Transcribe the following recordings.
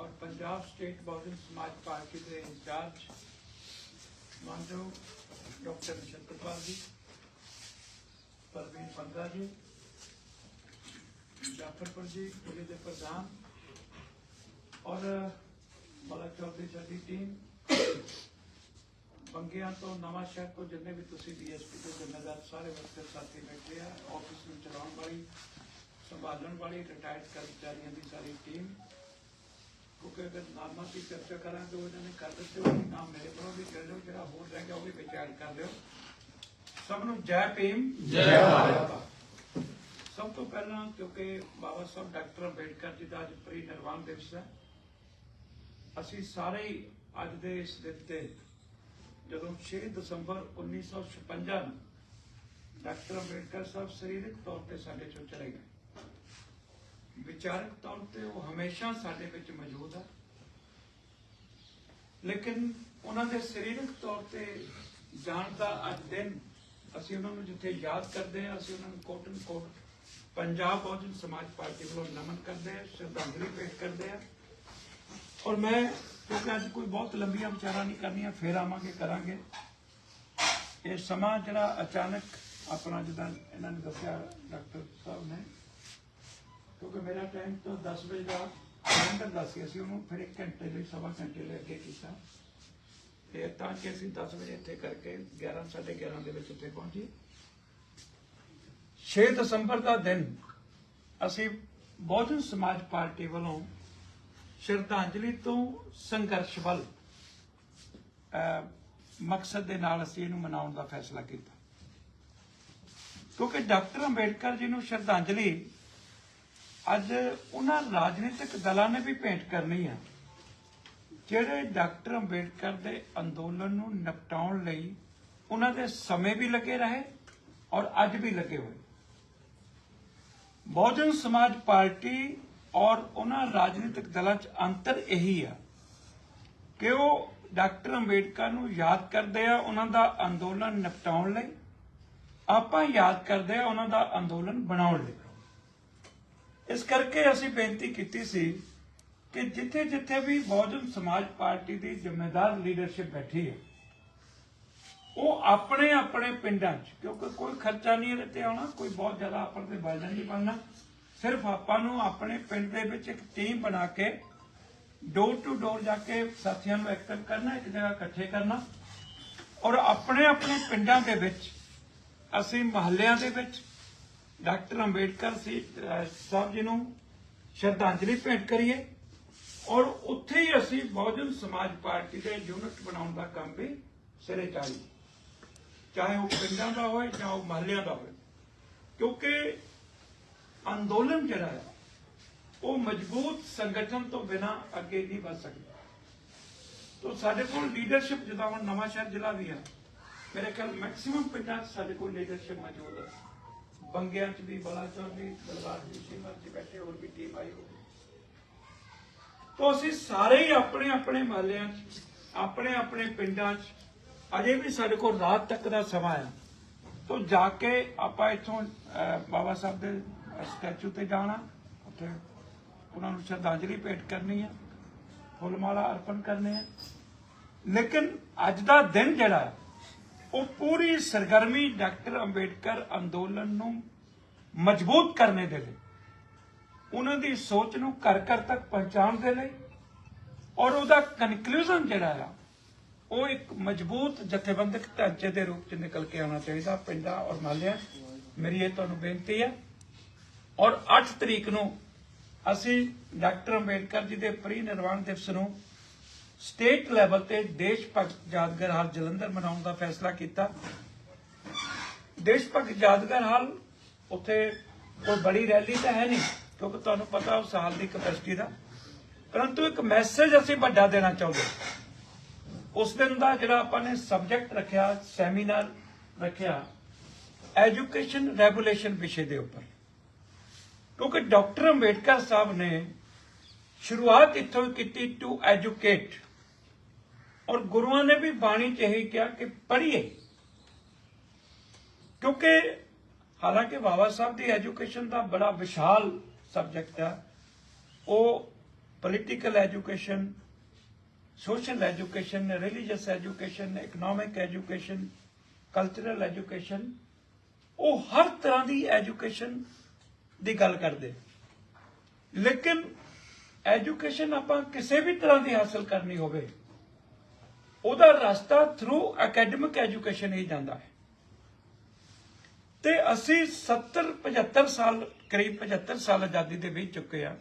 ਔਰ ਪੰਜਾਬ ਸਟੇਟ ਬਹੁਜਨ ਸਮਾਜ ਪਾਰਟੀ ਦੇ ਇੰਚਾਰਜ ਮਾਨਯੋਗ ਡਾਕਟਰ ਨਛੱਤਰਪਾਲ ਜੀ ਪਰਵੀਨ ਪੰਗਾ ਜੀ ਜਾਫਰਪੁਰ ਜੀ ਜ਼ਿਲ੍ਹੇ ਦੇ ਪ੍ਰਧਾਨ ਔਰ ਮਲਕ ਚੌਧਰੀ ਸਾਡੀ ਟੀਮ ਬੰਗਿਆਂ ਤੋਂ ਨਵਾਂ ਸ਼ਹਿਰ ਤੋਂ ਜਿੰਨੇ ਵੀ ਤੁਸੀਂ ਡੀਐਸਪੀ ਦੇ ਜ਼ਿੰਮੇਦਾਰ ਸਾਰੇ ਵਰਕਰ ਸਾਥੀ ਬੈਠੇ ਆ ਆਫਿਸ ਨੂੰ ਚਲਾਉਣ ਵਾਲੀ ਸੰਭਾਲਣ ਵਾਲੀ ਰਿਟਾਇਰਡ ਕਰਮਚਾਰੀਆਂ ਦੀ ਸਾਰੀ ਟੀਮ ਕਿਉਂਕਿ ਅਗਰ ਨਾਮਾਂ ਦੀ ਚਰਚਾ ਕਰਾਂਗੇ ਉਹ ਇਹਨਾਂ ਨੇ ਕਰ ਦਿੱਤੇ ਉਹ ਨਾਮ ਮੇਰੇ ਕੋਲੋਂ ਵੀ ਕਰ ਲਿਓ ਜਿਹੜਾ ਹੋਰ ਰਹਿ ਗਿਆ ਉਹ ਵੀ ਵਿੱਚ ਐਡ ਕਰ ਲਿਓ। ਸਭ ਨੂੰ ਜੈ ਭੀਮ। ਜੈ ਭਾਰਤ। ਸਭ ਤੋਂ ਪਹਿਲਾਂ ਕਿਉਂਕਿ ਬਾਬਾ ਸਾਹਿਬ ਡਾਕਟਰ ਅੰਬੇਡਕਰ ਜੀ ਦਾ ਅੱਜ ਪ੍ਰੀ ਨਿਰਵਾਣ ਦਿਵਸ ਹੈ। ਅਸੀਂ ਸਾਰੇ ਹੀ ਅੱਜ ਦੇ ਇਸ ਦਿਨ ਤੇ ਜਦੋਂ 6 ਦਸੰਬਰ 1956 ਨੂੰ ਡਾਕਟਰ ਅੰਬੇਡਕਰ ਸਾਹਿਬ ਸਰੀਰਕ ਤੌਰ ਤੇ ਸਾਡੇ ਚੋਂ ਚਲੇ ਗਏ। ਵਿਚਾਰਕ ਤੌਰ ਤੇ ਉਹ ਹਮੇਸ਼ਾ ਸਾਡੇ ਵਿੱਚ ਮੌਜੂਦ ਹੈ ਲੇਕਿਨ ਉਹਨਾਂ ਦੇ ਸਰੀਰਕ ਤੌਰ ਤੇ ਜਾਣ ਦਾ ਅੱਜ ਦਿਨ ਅਸੀਂ ਉਹਨਾਂ ਨੂੰ ਜਿੱਥੇ ਯਾਦ ਕਰਦੇ ਹਾਂ, ਅਸੀਂ ਉਹਨਾਂ ਨੂੰ ਕੋਟਨ ਕੋਟ ਪੰਜਾਬ ਬਹੁਜਨ ਸਮਾਜ ਪਾਰਟੀ ਵੱਲੋਂ ਨਮਨ ਕਰਦੇ ਹਾਂ, ਸ਼ਰਧਾਂਜਲੀ ਭੇਟ ਕਰਦੇ ਹਾਂ। ਔਰ ਮੈਂ ਕਿਉਂਕਿ ਅੱਜ ਕੋਈ ਬਹੁਤ ਲੰਬੀਆਂ ਵਿਚਾਰਾਂ ਨਹੀਂ ਕਰਨੀਆਂ, ਫੇਰ ਆਵਾਂਗੇ, ਕਰਾਂਗੇ। ਇਹ ਸਮਾਂ ਜਿਹੜਾ ਅਚਾਨਕ ਆਪਣਾ ਜਿੱਦਾਂ ਇਹਨਾਂ ਨੇ ਦੱਸਿਆ ਡਾਕਟਰ ਸਾਹਿਬ ਨੇ ਕਿਉਂਕਿ ਮੇਰਾ ਟਾਈਮ ਤਾਂ 10 ਵਜੇ ਦਾ ਕੈਲੰਡਰ ਦੱਸ ਸੀ ਅਸੀਂ ਉਹਨੂੰ, ਫਿਰ 1 ਘੰਟੇ ਲਈ, ਸਵਾ ਘੰਟੇ ਲਈ ਅੱਗੇ ਕੀਤਾ। ਤੇ ਤਾਂ ਕਿ ਅਸੀਂ 10 ਵਜੇ ਇੱਥੇ ਕਰਕੇ 11 11:30 ਦੇ ਵਿੱਚ ਉੱਥੇ ਪਹੁੰਚੀ। 6 ਦਸੰਬਰ ਦਾ ਦਿਨ ਅਸੀਂ ਬਹੁਜਨ ਸਮਾਜ ਪਾਰਟੀ ਵੱਲੋਂ ਸ਼ਰਧਾਂਜਲੀ ਤੋਂ ਸੰਘਰਸ਼ ਵੱਲ ਮਕਸਦ ਦੇ ਨਾਲ ਅਸੀਂ ਇਹਨੂੰ ਮਨਾਉਣ ਦਾ ਫੈਸਲਾ ਕੀਤਾ। ਕਿਉਂਕਿ ਡਾਕਟਰ ਅੰਬੇਡਕਰ ਜੀ ਨੂੰ ਸ਼ਰਧਾਂਜਲੀ ਅੱਜ ਉਹਨਾਂ ਰਾਜਨੀਤਿਕ ਦਲਾਂ ਨੇ ਵੀ ਭੇਂਟ ਕਰਨੀ ਆ। ਜਿਹੜੇ ਡਾਕਟਰ ਅੰਬੇਡਕਰ ਦੇ ਅੰਦੋਲਨ ਨੂੰ ਨਿਪਟਾਉਣ ਲਈ ਉਹਨਾਂ ਦੇ ਸਮੇਂ ਵੀ ਲੱਗੇ ਰਹੇ ਔਰ ਅੱਜ ਵੀ ਲੱਗੇ ਹੋਏ। ਬਹੁਜਨ ਸਮਾਜ ਪਾਰਟੀ ਔਰ ਉਹਨਾਂ ਰਾਜਨੀਤਿਕ ਦਲਾਂ 'ਚ ਅੰਤਰ ਇਹੀ ਆ ਕਿ ਉਹ ਡਾਕਟਰ ਅੰਬੇਡਕਰ ਨੂੰ ਯਾਦ ਕਰਦੇ ਆ ਉਹਨਾਂ ਦਾ ਅੰਦੋਲਨ ਨਿਪਟਾਉਣ ਲਈ। ਆਪਾਂ ਯਾਦ ਕਰਦੇ ਆ ਉਹਨਾਂ ਦਾ ਅੰਦੋਲਨ ਬਣਾਉਣ ਲਈ। ਇਸ ਕਰਕੇ ਅਸੀਂ ਬੇਨਤੀ ਕੀਤੀ ਸੀ ਕਿ ਜਿੱਥੇ ਜਿੱਥੇ ਵੀ ਬਹੁਜਨ ਸਮਾਜ ਪਾਰਟੀ ਦੀ ਜ਼ਿੰਮੇਦਾਰ ਲੀਡਰਸ਼ਿਪ ਬੈਠੀ ਹੈ, ਉਹ ਆਪਣੇ ਆਪਣੇ ਪਿੰਡਾਂ 'ਚ, ਕਿਉਂਕਿ ਕੋਈ ਖਰਚਾ ਨਹੀਂ ਇਹਦੇ ਤੇ ਆਉਣਾ, ਕੋਈ ਬਹੁਤ ਜ਼ਿਆਦਾ ਆਪਾਂ ਤੇ ਬਰਡਨ ਨਹੀਂ ਬਣਨਾ, ਸਿਰਫ ਆਪਾਂ ਨੂੰ ਆਪਣੇ ਪਿੰਡ ਦੇ ਵਿੱਚ ਇੱਕ ਟੀਮ ਬਣਾ ਕੇ ਡੋਰ ਟੂ ਡੋਰ ਜਾ ਕੇ ਸਾਥੀਆਂ ਨੂੰ ਐਕਟਿਵ ਕਰਨਾ, ਇੱਕ ਜਗ੍ਹਾ ਇਕੱਠੇ ਕਰਨਾ ਔਰ ਆਪਣੇ ਆਪਣੇ ਪਿੰਡਾਂ ਦੇ ਵਿੱਚ, ਅਸੀਂ ਮਹੱਲਿਆਂ ਦੇ ਵਿੱਚ ਡਾਕਟਰ ਅੰਬੇਡਕਰ ਸੀ ਸਾਹਿਬ ਜੀ ਨੂੰ ਸ਼ਰਧਾਂਜਲੀ ਭੇਂਟ ਕਰੀਏ। ਔਰ ਉੱਥੇ ਹੀ ਅਸੀਂ ਬਹੁਜਨ ਸਮਾਜ ਪਾਰਟੀ ਦੇ ਯੂਨਿਟ ਬਣਾਉਣ ਦਾ ਕੰਮ ਵੀ ਸਿਰੇ ਚਾੜੀਏ ਚਾਹੇ ਉਹ ਪਿੰਡਾਂ ਦਾ ਹੋਵੇ ਜਾਂ ਉਹ ਮਹੱਲਿਆਂ ਦਾ ਹੋਵੇ। ਕਿਉਂਕਿ ਅੰਦੋਲਨ ਜਿਹੜਾ ਹੈ ਉਹ ਮਜ਼ਬੂਤ ਸੰਗਠਨ ਤੋਂ ਬਿਨਾ ਅੱਗੇ ਨਹੀਂ ਵਧ ਸਕਦਾ। ਤੋ ਸਾਡੇ ਕੋਲ ਲੀਡਰਸ਼ਿਪ ਜਿਦਾ ਹੁਣ ਨਵਾਂ ਸ਼ਹਿਰ ਜ਼ਿਲ੍ਹਾ ਵੀ ਹੈ ਮੇਰੇ ਖਿਆਲ ਮੈਕਸਿਮਮ ਪਿੰਡਾਂ 'ਚ ਸਾਡੇ ਕੋਲ ਲੀਡਰਸ਼ਿਪ ਮੌਜੂਦ ਹੈ ਬੰਗਿਆਂ 'ਚ ਵੀ ਬਲਾਚੌਰ ਵੀ, ਦਰਬਾਰ ਜੀ ਸ਼ਿਮਰ 'ਚ ਬੈਠੇ, ਹੋਰ ਵੀ ਟੀਮ ਆਈ ਹੋਈ ਤੋ ਅਸੀਂ ਸਾਰੇ ਹੀ ਆਪਣੇ ਆਪਣੇ ਮਹੱਲਿਆਂ 'ਚ ਆਪਣੇ ਆਪਣੇ ਪਿੰਡਾਂ 'ਚ, ਅਜੇ ਵੀ ਸਾਡੇ ਕੋਲ ਰਾਤ ਤੱਕ ਦਾ ਸਮਾਂ ਹੈ ਤੋ ਜਾ ਕੇ ਆਪਾਂ ਇਥੋਂ ਬਾਬਾ ਸਾਹਿਬ ਦੇ ਸਟੈਚੂ ਤੇ ਜਾਣਾ, ਉੱਥੇ ਉਹਨਾਂ ਨੂੰ ਸ਼ਰਧਾਂਜਲੀ ਭੇਟ ਕਰਨੀ ਆ ਫੁੱਲ ਮਾਲਾ ਅਰਪਣ ਕਰਨੇ ਆ। ਲੇਕਿਨ ਅੱਜ ਦਾ ਦਿਨ ਜਿਹੜਾ ਉਹ ਪੂਰੀ ਸਰਗਰਮੀ ਡਾਕਟਰ ਅੰਬੇਡਕਰ ਅੰਦੋਲਨ ਨੂੰ ਮਜ਼ਬੂਤ ਕਰਨ ਦੇ ਲਈ, ਉਹਨਾਂ ਦੀ ਸੋਚ ਨੂੰ ਘਰ ਘਰ ਤੱਕ ਪਹੁੰਚਾਉਣ ਦੇ ਲਈ ਔਰ ਉਹਦਾ ਕਨਕਲੂਜਨ ਜਿਹੜਾ ਆ, ਉਹ ਇੱਕ ਮਜ਼ਬੂਤ ਜਥੇਬੰਦਕ ਢਾਂਚੇ ਦੇ ਰੂਪ ਚ ਨਿਕਲ ਕੇ ਆਉਣਾ ਚਾਹੀਦਾ ਪਿੰਡਾਂ ਔਰ ਮਹੱਲਿਆਂ ਮੇਰੀ ਇਹ ਤੁਹਾਨੂੰ ਬੇਨਤੀ ਹੈ ਔਰ 8 ਤਰੀਕ ਨੂੰ ਅਸੀਂ ਡਾਕਟਰ ਅੰਬੇਡਕਰ ਜੀ ਦੇ ਪ੍ਰੀ ਨਿਰਵਾਣ ਦਿਵਸ ਨੂੰ ਸਟੇਟ ਲੈਵਲ ਤੇ ਦੇਸ਼ ਭਗਤ ਯਾਦਗਾਰ ਹਾਲ ਜਲੰਧਰ ਮਨਾਉਣ ਦਾ ਫੈਸਲਾ ਕੀਤਾ। ਦੇਸ਼ ਭਗਤ ਯਾਦਗਾਰ ਹਾਲ ਉੱਥੇ ਕੋਈ ਬੜੀ ਰੈਲੀ ਤਾਂ ਹੈ ਨਹੀਂ, ਕਿਉਂਕਿ ਤੁਹਾਨੂੰ ਪਤਾ ਉਸ ਹਾਲ ਦੀ ਕਪੈਸਿਟੀ ਦਾ। ਪਰੰਤੂ ਇੱਕ ਮੈਸੇਜ ਅਸੀਂ ਵੱਡਾ ਦੇਣਾ ਚਾਹੁੰਦੇ ਹਾਂ। ਉਸ ਦਿਨ ਦਾ ਜਿਹੜਾ ਆਪਾਂ ਨੇ ਸਬਜੈਕਟ ਰੱਖਿਆ ਸੈਮੀਨਾਰ ਰੱਖਿਆ ਐਜੂਕੇਸ਼ਨ ਰੈਗੂਲੇਸ਼ਨ ਵਿਸ਼ੇ ਦੇ ਉੱਪਰ। ਕਿਉਂਕਿ ਡਾਕਟਰ ਅੰਬੇਡਕਰ ਸਾਹਿਬ ਨੇ ਸ਼ੁਰੂਆਤ ਇੱਥੋਂ ਕੀਤੀ ਟੂ ਐਜੂਕੇਟ ਔਰ ਗੁਰੂਆਂ ਨੇ ਵੀ ਬਾਣੀ ਚ ਇਹੀ ਕਿਹਾ ਕਿ ਪੜ੍ਹੀਏ। ਕਿਉਂਕਿ ਹਾਲਾਂਕਿ ਬਾਬਾ ਸਾਹਿਬ ਦੀ ਐਜੂਕੇਸ਼ਨ ਦਾ ਬੜਾ ਵਿਸ਼ਾਲ ਸਬਜੈਕਟ ਹੈ ਉਹ political education, social education religious education economic education cultural education, ਉਹ ਹਰ ਤਰ੍ਹਾਂ ਦੀ ਐਜੂਕੇਸ਼ਨ ਦੀ ਗੱਲ ਕਰਦੇ। ਲੇਕਿਨ ਐਜੂਕੇਸ਼ਨ ਆਪਾਂ ਕਿਸੇ ਵੀ ਤਰ੍ਹਾਂ ਦੀ ਹਾਸਲ ਕਰਨੀ ਹੋਵੇ ਉਹਦਾ ਰਸਤਾ ਥਰੂ ਅਕੈਡਮਿਕ ਐਜੂਕੇਸ਼ਨ ਹੀ ਜਾਂਦਾ ਹੈ। ਤੇ ਅਸੀਂ 70 75 ਸਾਲ, ਕਰੀਬ 75 ਸਾਲ ਆਜ਼ਾਦੀ ਦੇ ਵਿੱਚ ਚੁੱਕੇ ਆ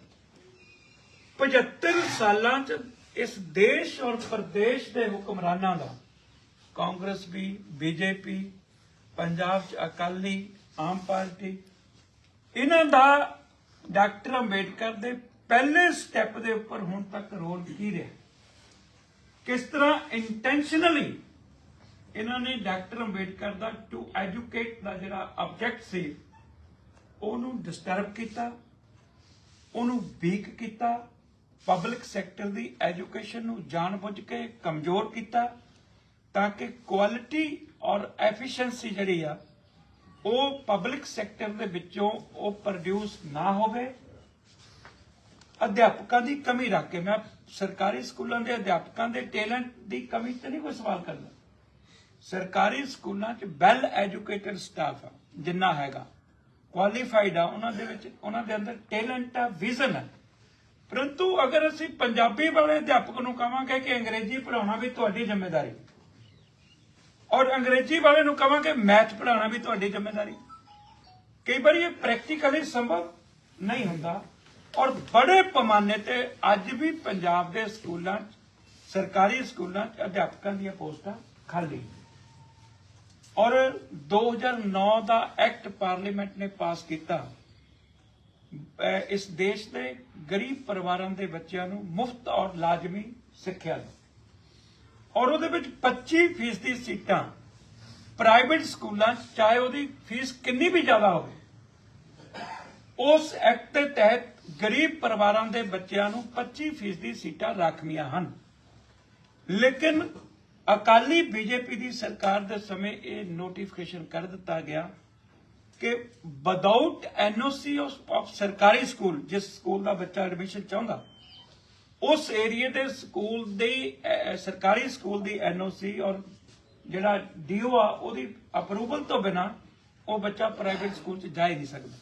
75 ਸਾਲਾਂ ਚ ਇਸ ਦੇਸ਼ ਔਰ ਪ੍ਰਦੇਸ਼ ਦੇ ਹੁਕਮਰਾਨਾਂ ਦਾ ਕਾਂਗਰਸ ਵੀ, ਬੀਜੇਪੀ, ਪੰਜਾਬ ਚ ਅਕਾਲੀ, ਆਮ ਪਾਰਟੀ, ਇਹਨਾਂ ਦਾ ਡਾਕਟਰ ਅੰਬੇਡਕਰ ਦੇ ਪਹਿਲੇ ਸਟੈਪ ਦੇ ਉੱਪਰ ਹੁਣ ਤੱਕ ਰੋਲ ਕੀ ਰਿਹਾ? ਕਿਸ ਤਰ੍ਹਾਂ ਇੰਟੈਂਸ਼ਨਲੀ ਇਹਨਾਂ ਨੇ ਡਾਕਟਰ ਅੰਬੇਡਕਰ ਦਾ ਟੂ ਐਜੂਕੇਟ ਦਾ ਜਿਹੜਾ ਆਬਜੈਕਟ ਸੀ, ਉਹਨੂੰ ਡਿਸਟਰਬ ਕੀਤਾ, ਉਹਨੂੰ ਵੀਕ ਕੀਤਾ ਪਬਲਿਕ ਸੈਕਟਰ ਦੀ ਐਜੂਕੇਸ਼ਨ ਨੂੰ ਜਾਣਬੁੱਝ ਕੇ ਕਮਜ਼ੋਰ ਕੀਤਾ, ਤਾਂ ਕਿ ਕੁਆਲਿਟੀ ਔਰ ਐਫੀਸ਼ੀਐਂਸੀ ਜਿਹੜੀ ਆ, ਉਹ ਪਬਲਿਕ ਸੈਕਟਰ ਦੇ ਵਿੱਚੋਂ ਉਹ ਪ੍ਰੋਡਿਊਸ ਨਾ ਹੋਵੇ। ਅਧਿਆਪਕਾਂ ਦੀ ਕਮੀ ਰੱਖ ਕੇ, ਮੈਂ ਸਰਕਾਰੀ ਸਕੂਲਾਂ ਦੇ ਅਧਿਆਪਕਾਂ ਦੇ ਟੈਲੈਂਟ ਦੀ ਕਮੀ ਤੇ ਨਹੀਂ ਕੋਈ ਸਵਾਲ ਕਰਦਾ। ਸਰਕਾਰੀ ਸਕੂਲਾਂ 'ਚ ਵੈਲ ਐਜੂਕੇਟਡ ਸਟਾਫ ਆ, ਜਿੰਨਾ ਹੈਗਾ। ਕੁਆਲੀਫਾਈਡ ਆ, ਉਹਨਾਂ ਦੇ ਵਿੱਚ, ਉਹਨਾਂ ਦੇ ਅੰਦਰ ਟੈਲੈਂਟ ਆ ਵਿਜ਼ਨ ਆ। ਪਰੰਤੂ ਅਗਰ ਅਸੀਂ ਪੰਜਾਬੀ ਵਾਲੇ ਅਧਿਆਪਕ ਨੂੰ ਕਹਾਂਗੇ ਕਿ ਅੰਗਰੇਜ਼ੀ ਪੜ੍ਹਾਉਣਾ ਵੀ ਤੁਹਾਡੀ ਜ਼ਿੰਮੇਵਾਰੀ, ਔਰ ਅੰਗਰੇਜ਼ੀ ਵਾਲੇ ਨੂੰ ਕਹਾਂਗੇ ਮੈਥ ਪੜਾਉਣਾ ਵੀ ਤੁਹਾਡੀ ਜ਼ਿੰਮੇਵਾਰੀ, ਕਈ ਵਾਰੀ ਇਹ ਪ੍ਰੈਕਟੀਕਲੀ ਸੰਭਵ ਨਹੀਂ ਹੁੰਦਾ। ਔਰ ਬੜੇ ਪੈਮਾਨੇ ਤੇ ਅੱਜ ਵੀ ਪੰਜਾਬ ਦੇ ਸਕੂਲਾਂ 'ਚ, ਸਰਕਾਰੀ ਸਕੂਲਾਂ 'ਚ ਅਧਿਆਪਕਾਂ ਦੀਆਂ ਪੋਸਟਾਂ ਖਾਲੀ ਔਰ 2009 ਦਾ ਐਕਟ ਪਾਰਲੀਮੈਂਟ ਨੇ ਪਾਸ ਕੀਤਾ। ਇਸ ਦੇਸ਼ ਦੇ ਗਰੀਬ ਪਰਿਵਾਰਾਂ ਦੇ ਬੱਚਿਆਂ ਨੂੰ ਮੁਫਤ ਔਰ ਲਾਜ਼ਮੀ ਸਿੱਖਿਆ ਦੀ ਔਰ ਉਹਦੇ ਵਿੱਚ 25% ਦੀ ਸੀਟਾਂ ਪ੍ਰਾਈਵੇਟ ਸਕੂਲਾਂ 'ਚ, ਚਾਹੇ ਉਹਦੀ ਫੀਸ ਕਿੰਨੀ ਵੀ ਜ਼ਿਆਦਾ ਹੋਵੇ, ਉਸ ਐਕਟ ਦੇ ਤਹਿਤ ਗਰੀਬ ਪਰਿਵਾਰਾਂ ਦੇ ਬੱਚਿਆਂ ਨੂੰ 25% ਸੀਟਾਂ ਰਾਖਵੀਆਂ ਹਨ। ਲੇਕਿਨ ਅਕਾਲੀ ਬੀਜੇਪੀ ਦੀ ਸਰਕਾਰ ਦੇ ਸਮੇਂ ਇਹ ਨੋਟੀਫਿਕੇਸ਼ਨ ਕਰ ਦਿੱਤਾ ਗਿਆ ਕਿ ਵਿਦਆਊਟ ਐਨਓਸੀ ਆਫ ਸਰਕਾਰੀ ਸਕੂਲ, ਜਿਸ ਸਕੂਲ ਦਾ ਬੱਚਾ ਐਡਮਿਸ਼ਨ ਚਾਹੁੰਦਾ, ਉਸ ਏਰੀਏ ਦੇ ਸਕੂਲ ਦੀ ਸਰਕਾਰੀ ਸਕੂਲ ਦੀ ਐਨਓਸੀ ਔਰ ਜਿਹੜਾ ਡੀਓ ਆ, ਉਹਦੀ ਅਪਰੂਵਲ ਤੋਂ ਬਿਨਾ ਉਹ ਬੱਚਾ ਪ੍ਰਾਈਵੇਟ ਸਕੂਲ 'ਚ ਜਾ ਹੀ ਨਹੀਂ ਸਕਦਾ।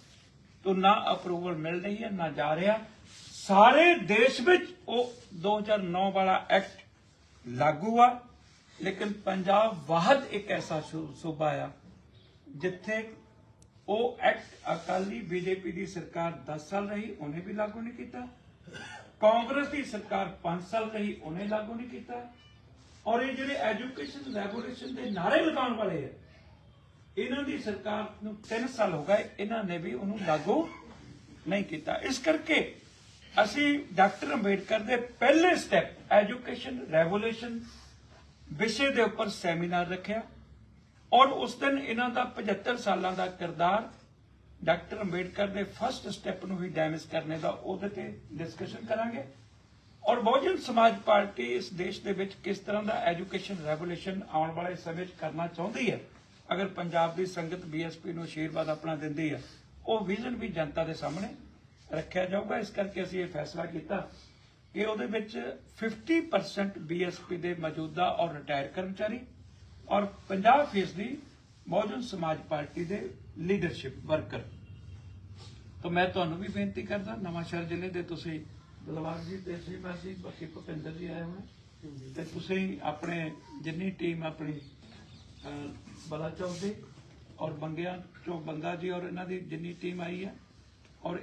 ਤੋਂ ਨਾ ਅਪਰੂਵਲ ਮਿਲ ਰਹੀ ਹੈ, ਨਾ ਜਾ ਰਿਹਾ। ਸਾਰੇ ਦੇਸ਼ ਵਿੱਚ ਉਹ 2009 ਵਾਲਾ ਐਕਟ ਲਾਗੂ ਆ, ਲੇਕਿਨ ਪੰਜਾਬ ਵਾਹਦ ਇੱਕ ਐਸਾ ਸੂਬਾ ਆ, ਜਿੱਥੇ ਉਹ ਐਕਟ ਅਕਾਲੀ ਬੀਜੇਪੀ ਦੀ ਸਰਕਾਰ 10 ਸਾਲ ਰਹੀ, ਉਹਨੇ ਵੀ ਲਾਗੂ ਨਹੀਂ ਕੀਤਾ। ਕਾਂਗਰਸ ਦੀ ਸਰਕਾਰ 5 ਸਾਲ ਰਹੀ, ਉਹਨੇ ਲਾਗੂ ਨਹੀਂ ਕੀਤਾ। ਔਰ ਇਹ ਜਿਹੜੇ ਐਜੂਕੇਸ਼ਨ ਰੈਗੂਲੇਸ਼ਨ ਦੇ ਨਾਰੇ ਲਗਾਉਣ ਵਾਲੇ ਆ ਇਹਨਾਂ ਦੀ ਸਰਕਾਰ ਨੂੰ 3 ਸਾਲ ਹੋ ਗਏ, ਇਹਨਾਂ ਨੇ ਵੀ ਉਹਨੂੰ ਲਾਗੂ ਨਹੀਂ ਕੀਤਾ। ਇਸ ਕਰਕੇ ਅਸੀਂ ਡਾਕਟਰ ਅੰਬੇਡਕਰ ਦੇ ਪਹਿਲੇ ਸਟੈਪ ਐਜੂਕੇਸ਼ਨ ਰੈਵੋਲੂਸ਼ਨ ਵਿਸ਼ੇ ਦੇ ਉੱਪਰ ਸੈਮੀਨਾਰ ਰੱਖਿਆ ਔਰ ਉਸ ਦਿਨ ਇਹਨਾਂ ਦਾ 75 ਸਾਲਾਂ ਦਾ ਕਿਰਦਾਰ ਡਾਕਟਰ ਅੰਬੇਡਕਰ ਦੇ ਫਰਸਟ ਸਟੈਪ ਨੂੰ ਹੀ ਡੈਮੇਜ ਕਰਨੇ ਦਾ ਉਹਦੇ ਤੇ ਡਿਸਕਸ਼ਨ ਕਰਾਂਗੇ। ਔਰ ਬਹੁਜਨ ਸਮਾਜ ਪਾਰਟੀ ਇਸ ਦੇਸ਼ ਦੇ ਵਿੱਚ ਕਿਸ ਤਰ੍ਹਾਂ ਦਾ ਐਜੂਕੇਸ਼ਨ ਰੈਵੋਲੂਸ਼ਨ ਆਉਣ ਵਾਲੇ ਸਮੇਂ 'ਚ ਕਰਨਾ ਚਾਹੁੰਦੀ ਹੈ ਅਗਰ ਪੰਜਾਬ ਦੀ ਸੰਗਤ ਬੀਐਸਪੀ ਨੂੰ ਆਸ਼ੀਰਵਾਦ ਆਪਣਾ ਦਿੰਦੀ ਹੈ, ਉਹ ਵਿਜ਼ਨ ਵੀ ਜਨਤਾ ਦੇ ਸਾਹਮਣੇ ਰੱਖਿਆ ਜਾਊਗਾ। ਇਸ ਕਰਕੇ ਅਸੀਂ ਇਹ ਫੈਸਲਾ ਕੀਤਾ ਕਿ ਉਹਦੇ ਵਿੱਚ 50% ਬੀਐਸਪੀ ਦੇ ਮੌਜੂਦਾ ਔਰ ਰਿਟਾਇਰ ਕਰਮਚਾਰੀ ਔਰ 50% ਦੀ ਬਹੁਜਨ ਸਮਾਜ ਪਾਰਟੀ ਦੇ ਲੀਡਰਸ਼ਿਪ ਵਰਕਰ ਤਾਂ ਮੈਂ ਤੁਹਾਨੂੰ ਵੀ ਬੇਨਤੀ ਕਰਦਾ, ਨਵਾਂ ਸ਼ਹਿਰ ਜ਼ਿਲ੍ਹੇ ਦੇ ਤੁਸੀਂ ਬਲਵਾਰ ਜੀ ਤੇ ਜੀ ਬਾਕੀ ਭੁਪਿੰਦਰ ਜੀ ਆਏ ਹੋਏ। ਤੇ ਤੁਸੀਂ ਆਪਣੇ ਜਿੰਨੀ ਟੀਮ ਆਪਣੀ ਬਲਾ ਚੌਕ ਦੀ ਔਰ ਬੰਗਿਆ ਚੌਕ ਬੰਗਾ ਜੀ ਔਰ ਇਹਨਾਂ ਦੀ ਜਿੰਨੀ ਟੀਮ ਆਈ ਹੈ। ਔਰ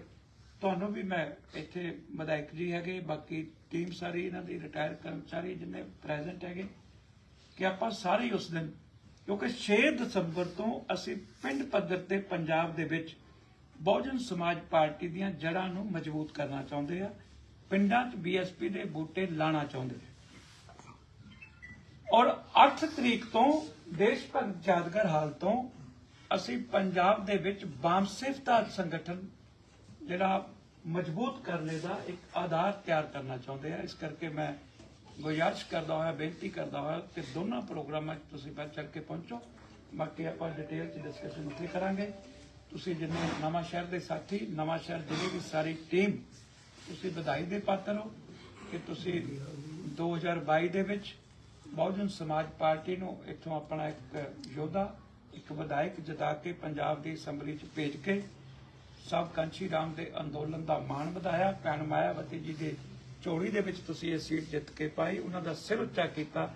ਤੁਹਾਨੂੰ ਵੀ ਮੈਂ ਇੱਥੇ ਵਿਧਾਇਕ ਜੀ ਹੈਗੇ, ਬਾਕੀ ਟੀਮ ਸਾਰੀ ਇਹਨਾਂ ਦੀ ਰਿਟਾਇਰ ਕਰਮਚਾਰੀ ਜਿੰਨੇ ਪ੍ਰੈਜ਼ੈਂਟ ਹੈਗੇ, ਕਿ ਆਪਾਂ ਸਾਰੇ ਉਸ ਦਿਨ, ਕਿਉਂਕਿ 6 ਦਸੰਬਰ ਤੋਂ ਅਸੀਂ ਪਿੰਡ ਪੱਧਰ ਤੇ ਪੰਜਾਬ ਦੇ ਵਿੱਚ ਬਹੁਜਨ ਸਮਾਜ ਪਾਰਟੀ ਦੀਆਂ ਜੜ੍ਹਾਂ ਨੂੰ ਮਜ਼ਬੂਤ ਕਰਨਾ ਚਾਹੁੰਦੇ ਆ। ਪਿੰਡਾਂ 'ਚ ਬੀਐਸਪੀ ਦੇ ਬੂਟੇ ਲਾਣਾ ਚਾਹੁੰਦੇ ਆ। ਔਰ 8 ਤਰੀਕ ਤੋਂ ਦੇਸ਼ ਭਗਤ ਯਾਦਗਾਰ ਹਾਲ ਤੋਂ ਅਸੀਂ ਪੰਜਾਬ ਦੇ ਵਿੱਚ ਬਾਮਸਿਫ ਸੰਗਠਨ ਜਿਹੜਾ ਮਜ਼ਬੂਤ ਕਰਨੇ ਦਾ ਇੱਕ ਆਧਾਰ ਤਿਆਰ ਕਰਨਾ ਚਾਹੁੰਦੇ ਆ। ਇਸ ਕਰਕੇ ਮੈਂ ਗੁਜ਼ਾਰਿਸ਼ ਕਰਦਾ ਹੋਇਆ, ਬੇਨਤੀ ਕਰਦਾ ਹੋਇਆ ਕਿ ਦੋਨਾਂ ਪ੍ਰੋਗਰਾਮਾਂ 'ਚ ਤੁਸੀਂ ਵੱਧ ਚੜ ਕੇ ਪਹੁੰਚੋ। ਬਾਕੀ ਆਪਾਂ ਡਿਟੇਲ 'ਚ ਡਿਸਕਸ਼ਨ ਉੱਥੇ ਕਰਾਂਗੇ। ਤੁਸੀਂ ਜਿੰਨੇ ਨਵਾਂ ਸ਼ਹਿਰ ਦੇ ਸਾਥੀ, ਨਵਾਂ ਸ਼ਹਿਰ ਜ਼ਿਲ੍ਹੇ ਦੀ ਸਾਰੀ ਟੀਮ ਤੁਸੀਂ ਵਧਾਈ ਦੇ ਪਾਤਰ ਹੋ ਕਿ ਤੁਸੀਂ 2022 ਦੇ ਵਿੱਚ ਬਹੁਜਨ ਸਮਾਜ ਪਾਰਟੀ ਨੂੰ ਇੱਥੋਂ ਆਪਣਾ ਇੱਕ ਯੋਧਾ, ਇੱਕ ਵਿਧਾਇਕ ਜਿਤਾ ਕੇ ਪੰਜਾਬ ਦੀ ਅਸੈਂਬਲੀ 'ਚ ਭੇਜ ਕੇ ਸਭ ਕੰਚੀ ਰਾਮ ਦੇ ਅੰਦੋਲਨ ਦਾ ਮਾਣ ਵਧਾਇਆ। ਭੈਣ ਮਾਇਆਵਤੀ ਜੀ ਦੇ ਝੋਲੀ ਦੇ ਵਿੱਚ ਤੁਸੀਂ ਇਹ ਸੀਟ ਜਿੱਤ ਕੇ ਪਾਈ। ਉਹਨਾਂ ਦਾ ਸਿਰ ਉੱਚਾ ਕੀਤਾ।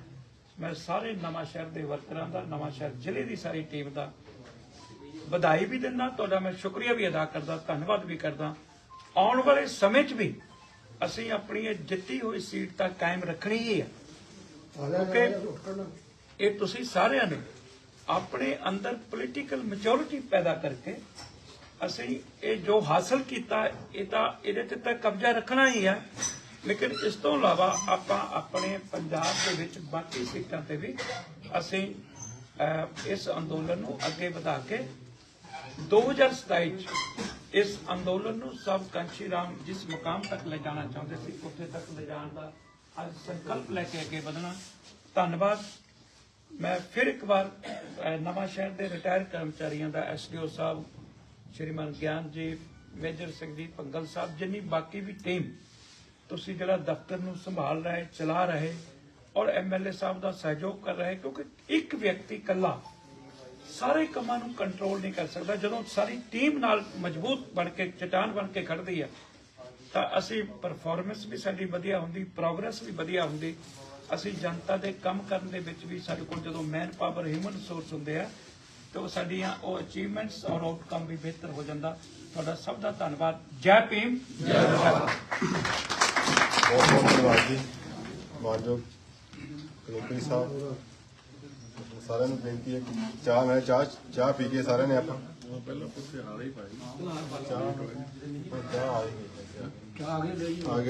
ਮੈਂ ਸਾਰੇ ਨਵਾਂ ਸ਼ਹਿਰ ਦੇ ਵਰਕਰਾਂ ਦਾ, ਨਵਾਂ ਸ਼ਹਿਰ ਜ਼ਿਲ੍ਹੇ ਦੀ ਸਾਰੀ ਟੀਮ ਦਾ ਵਧਾਈ ਵੀ ਦਿੰਦਾ। ਤੁਹਾਡਾ ਮੈਂ ਸ਼ੁਕਰੀਆ ਵੀ ਅਦਾ ਕਰਦਾ, ਧੰਨਵਾਦ ਵੀ ਕਰਦਾ। ਆਉਣ ਵਾਲੇ ਸਮੇਂ 'ਚ ਵੀ ਅਸੀਂ ਆਪਣੀ ਇਹ ਜਿੱਤੀ ਹੋਈ ਸੀਟ ਤਾਂ ਕਾਇਮ ਰੱਖਣੀ ਹੀ ਹੈ ਕਿਉਂਕਿ ਇਹ ਤੁਸੀਂ ਸਾਰਿਆਂ ਨੇ ਆਪਣੇ ਅੰਦਰ ਪੋਲੀਟੀਕਲ ਮੈਚੁਰਿਟੀ ਪੈਦਾ ਕਰਕੇ ਅਸੀਂ ਇਹ ਜੋ ਹਾਸਲ ਕੀਤਾ, ਇਹ ਤਾਂ ਇਹਦੇ ਤੇ ਤਾਂ ਕਬਜ਼ਾ ਰੱਖਣਾ ਹੀ ਹੈ ਲੇਕਿਨ ਇਸ ਤੋਂ ਇਲਾਵਾ ਆਪਾਂ ਆਪਣੇ ਪੰਜਾਬ ਦੇ ਵਿੱਚ ਬਾਕੀ ਸੀਟਾਂ ਤੇ ਵੀ ਅਸੀਂ ਇਸ ਅੰਦੋਲਨ ਨੂੰ ਅੱਗੇ ਵਧਾ ਕੇ 2027 ਚ ਇਸ ਅੰਦੋਲਨ ਨੂੰ ਸਭ ਕੰਸ਼ੀ ਰਾਮ ਜਿਸ ਮੁਕਾਮ ਤੱਕ ਲੈ ਜਾਣਾ ਚਾਹੁੰਦੇ ਸੀ, ਉੱਥੇ ਤੱਕ ਲੈ ਜਾਣ ਦਾ ਅੱਜ ਸੰਕਲਪ ਲੈ ਕੇ ਅੱਗੇ ਵਧਣਾ। ਧੰਨਵਾਦ। ਮੈਂ ਫਿਰ ਇੱਕ ਵਾਰ ਨਵਾਂ ਸ਼ਹਿਰ ਦੇ ਰਿਟਾਇਰ ਕਰਮਚਾਰੀਆਂ ਦਾ ਐਸਡੀਓ ਸਾਹਿਬ, ਸ਼੍ਰੀਮਾਨ ਗਿਆਨ ਜੀ, ਮੇਜਰ ਸਿੰਘ ਪੰਗਲ ਸਾਹਿਬ, ਜਿੰਨੀ ਬਾਕੀ ਵੀ ਟੀਮ ਤੁਸੀਂ ਜਿਹੜਾ ਦਫ਼ਤਰ ਨੂੰ ਸੰਭਾਲ ਰਹੇ, ਚਲਾ ਰਹੇ ਔਰ ਐਮਐਲਏ ਸਾਹਿਬ ਦਾ ਸਹਿਯੋਗ ਕਰ ਰਹੇ, ਕਿਉਂਕਿ ਇੱਕ ਵਿਅਕਤੀ ਇਕੱਲਾ ਸਾਰੇ ਕੰਮਾਂ ਨੂੰ ਕੰਟਰੋਲ ਨਹੀਂ ਕਰ ਸਕਦਾ, ਜਦੋਂ ਸਾਰੀ ਟੀਮ ਨਾਲ ਮਜ਼ਬੂਤ ਬਣ ਕੇ, ਚਟਾਨ ਬਣ ਕੇ ਖੜਦੀ ਹੈ ਤਾਂ ਅਸੀਂ ਪਰਫਾਰਮੈਂਸ ਵੀ ਸਾਡੀ ਵਧੀਆ ਹੁੰਦੀ ਪ੍ਰੋਗਰੈਸ ਵੀ ਵਧੀਆ ਹੁੰਦੀ। ਅਸੀਂ ਜਨਤਾ ਦੇ ਕੰਮ ਕਰਨ ਦੇ ਵਿੱਚ ਵੀ ਸਾਡੇ ਕੋਲ ਜਦੋਂ ਮੈਨ ਪਾਵਰ ਹਿਊਮਨ ਰਿਸੋਰਸ ਹੁੰਦੇ ਆ ਤੇ ਉਹ ਸਾਡੀਆਂ ਉਹ ਅਚੀਵਮੈਂਟਸ ਔਰ ਆਊਟਕਮ ਵੀ ਬਿਹਤਰ ਹੋ ਜਾਂਦਾ। ਤੁਹਾਡਾ ਸਭ ਦਾ ਧੰਨਵਾਦ। ਜੈ ਭੀਮ। ਜੈ ਭਾਰਤ। ਬਹੁਤ ਬਹੁਤ ਧੰਨਵਾਦ ਜੀ। ਮਾਨਯੋਗ ਕਲੇਕਟਰੀ ਸਾਹਿਬ ਸਾਰਿਆਂ ਨੂੰ ਬੇਨਤੀ ਹੈ ਕਿ ਚਾਹ ਮੈਂ ਚਾਹ ਚਾਹ ਪੀ ਕੇ ਸਾਰਿਆਂ ਨੇ ਆਪਾਂ ਪਹਿਲਾਂ ਪੁੱਛੇ ਹਾਲੇ ਹੀ ਪਾਈ ਚਾਹ ਚਾਹ ਆ ਗਈ ਆ ਗਏ।